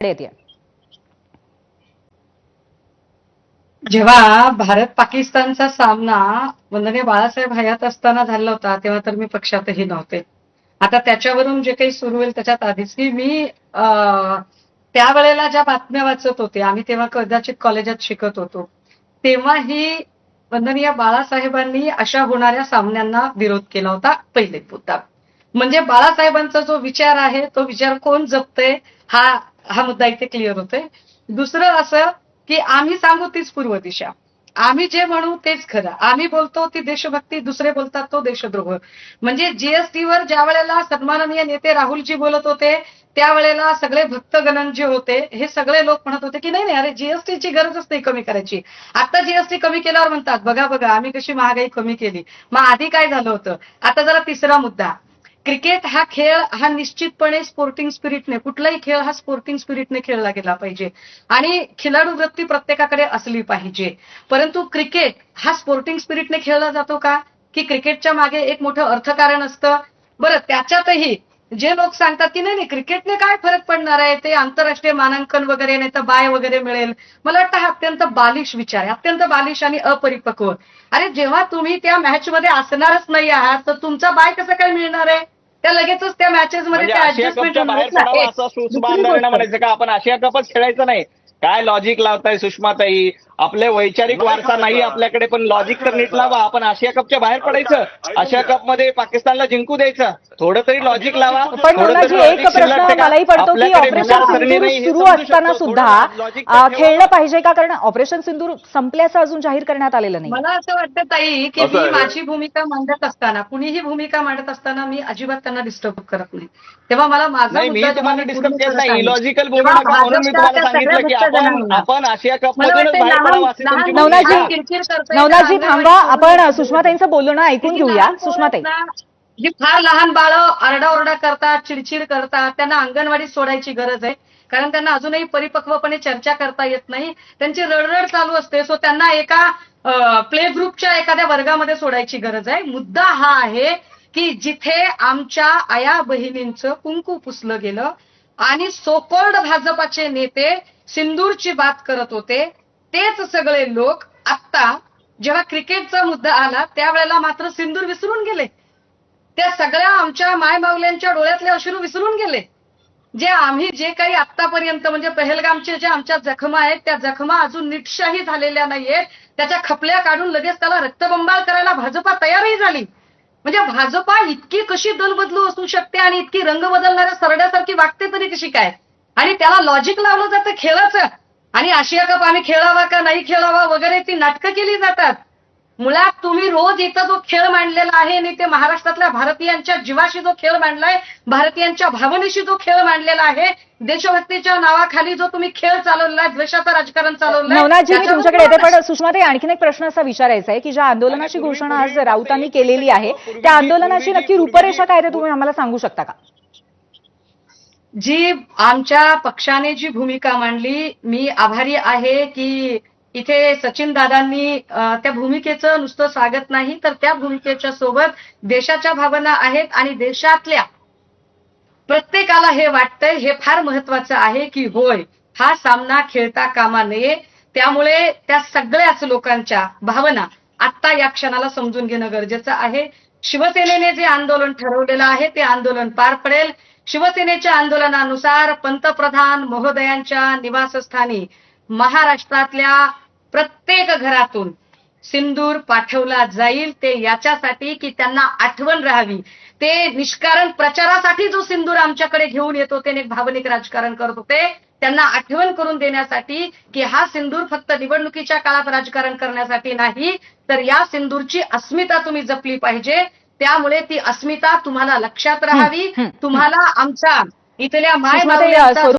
येते जेव्हा भारत पाकिस्तानचा सामना वंदनीय बाळासाहेब हयात असताना झाला होता तेव्हा तर मी पक्षातही नव्हते. आता त्याच्यावरून जे काही सुरू होईल त्याच्यात आधीच. की मी त्यावेळेला ज्या बातम्या वाचत होते आम्ही तेव्हा कदाचित कॉलेजात शिकत होतो तेव्हाही वंदनीय बाळासाहेबांनी अशा होणाऱ्या सामन्यांना विरोध केला होता पहिले मुद्दा. म्हणजे बाळासाहेबांचा जो विचार आहे तो विचार कोण जपतय हा हा मुद्दा इथे क्लिअर होतोय. दुसरं असं की आम्ही सांगू तीच पूर्व दिशा. आम्ही जे म्हणू तेच खरं. आम्ही बोलतो ती देशभक्ती दुसरे बोलतात तो देशद्रोह. म्हणजे जीएसटी वर ज्या वेळेला सन्माननीय नेते राहुलजी बोलत होते त्यावेळेला सगळे भक्तगणन जे होते हे सगळे लोक म्हणत होते की नाही नाही अरे जीएसटीची गरजच नाही कमी करायची. आता जीएसटी कमी केल्यावर म्हणतात बघा बघा आम्ही कशी महागाई कमी केली. मग आधी काय झालं होतं? आता जरा तिसरा मुद्दा. क्रिकेट हा खेळ हा निश्चितपणे स्पोर्टिंग स्पिरिटने कुठलाही खेळ हा स्पोर्टिंग स्पिरिटने खेळला गेला पाहिजे. आणि खिलाडू वृत्ती प्रत्येकाकडे असली पाहिजे. परंतु क्रिकेट हा स्पोर्टिंग स्पिरिटने खेळला जातो का? की क्रिकेटच्या मागे एक मोठं अर्थकारण असतं. बरं त्याच्यातही जे लोक सांगतात की नाही नाही क्रिकेटने काय फरक पडणार आहे? ते आंतरराष्ट्रीय मानांकन वगैरे नाही तर बाय वगैरे मिळेल. मला वाटतं हा अत्यंत बालिश विचार आहे अत्यंत बालिश आणि अपरिपक्व. अरे जेव्हा तुम्ही त्या मॅच मध्ये असणारच नाही आहात तर तुमचा बाय कसं काय मिळणार आहे? त्या लगेचच त्या मॅचेस मध्ये म्हणजे आपण आशिया कपच खेळायचं नाही. काय लॉजिक लावताय सुषमाताई? आपले वैचारिक वारसा नाही आपल्याकडे पण लॉजिक तर नीट लावा. आपण आशिया कपच्या बाहेर पडायचं. आशिया कपमध्ये पाकिस्तानला जिंकू द्यायचं. थोडं तरी लॉजिक लावा. पण एक प्रश्न. मलाही पडतो की ऑपरेशन हे सुरू असताना. सुद्धा. खेळलं पाहिजे का? कारण ऑपरेशन सिंदूर संपल्याचं अजून जाहीर करण्यात आलेलं नाही. मला असं वाटतं ताई की मी. माझी भूमिका मांडत असताना कुणीही भूमिका मांडत असताना मी अजिबात त्यांना डिस्टर्ब करत नाही. तेव्हा मला माझा मी तुम्हाला डिस्टर्ब केलं करत नाही आहे, इलॉजिकल बोलू नका म्हणून मी तुम्हाला सांगितलं की आपण आपण आशिया कप मधूनच बाहेर नवनाथजी अंगणवाडी थांबा आपण. सुषमाताईंचं बोलणं ऐकून घेऊया. सुषमाताई. जी फार लहान बाळं आरडाओरडा करतात चिडचिड करतात त्यांना अंगणवाडीत सोडायची गरज आहे. कारण त्यांना अजूनही परिपक्वपणे चर्चा करता येत नाही. त्यांची रडरड चालू असते. सो त्यांना एका प्ले ग्रुपच्या एखाद्या वर्गामध्ये सोडायची गरज आहे. मुद्दा हा आहे की जिथे आमच्या आया बहिणींचं कुंकू पुसलं गेलं आणि सोकोल्ड भाजपाचे नेते सिंदूरची बात करत होते तेच सगळे लोक आता जेव्हा क्रिकेटचा मुद्दा आला त्यावेळेला मात्र सिंदूर विसरून गेले. त्या सगळ्या आमच्या मायमावल्यांच्या डोळ्यातले अश्रू विसरून गेले. जे आम्ही जे काही आतापर्यंत म्हणजे पहलगामचे जे आमच्या जखमा आहेत त्या जखमा अजून नीटशाही झालेल्या नाहीयेत. त्याच्या खपल्या काढून लगेच त्याला रक्तबंबाळ करायला भाजपा तयारही झाली. म्हणजे भाजपा इतकी कशी दलबदलू असू शकते आणि इतकी रंग बदलणाऱ्या सरड्यासारखी वागते तरी कशी काय? आणि त्याला लॉजिक लावलं जातं खेळाचं. आणि आशिया कप आम्ही खेळावा का नाही खेळावा वगैरे ती नाटकं केली जातात. मुळात तुम्ही रोज इथं जो खेळ मांडलेला आहे आणि ते महाराष्ट्रातल्या भारतीयांच्या जीवाशी जो खेळ मांडलाय भारतीयांच्या भावनेशी जो खेळ मांडलेला आहे देशभक्तीच्या नावाखाली जो तुम्ही खेळ चालवलाय द्वेषाचं राजकारण चालवलंय नवनाथजी मी तुमच्याकडे येते पण सुषमाताई आणखीन एक प्रश्न असा विचारायचा आहे की ज्या आंदोलनाची घोषणा आज राऊतांनी केलेली आहे त्या आंदोलनाची नक्की रूपरेषा काय ते तुम्ही आम्हाला सांगू शकता का? जी आमच्या पक्षाने जी भूमिका मांडली मी आभारी आहे की इथे सचिन दादांनी त्या भूमिकेचं नुसतं स्वागत नाही तर त्या भूमिकेच्या सोबत देशाच्या भावना आहेत आणि देशातल्या प्रत्येकाला हे वाटतंय हे फार महत्वाचं आहे की होय हा सामना खेळता कामा नये. त्यामुळे त्या सगळ्याच लोकांच्या भावना आत्ता या क्षणाला समजून घेणं गरजेचं आहे. शिवसेनेने जे आंदोलन ठरवलेलं आहे ते आंदोलन पार पडेल. शिवसेनेच्या आंदोलनानुसार पंतप्रधान महोदयांच्या निवासस्थानी महाराष्ट्रातल्या प्रत्येक घरातून सिंदूर पाठवला जाईल. ते याच्यासाठी की त्यांना आठवण राहावी. ते निष्कारण प्रचारासाठी जो सिंदूर आमच्याकडे घेऊन येत होते आणि एक भावनिक राजकारण करत होते. त्यांना आठवण करून देण्यासाठी की हा सिंदूर फक्त निवडणुकीच्या काळात राजकारण करण्यासाठी नाही तर या सिंदूरची अस्मिता तुम्ही जपली पाहिजे. त्यामुळे ती अस्मिता तुम्हाला लक्षात राहावी. तुम्हाला आमच्या इथल्या माय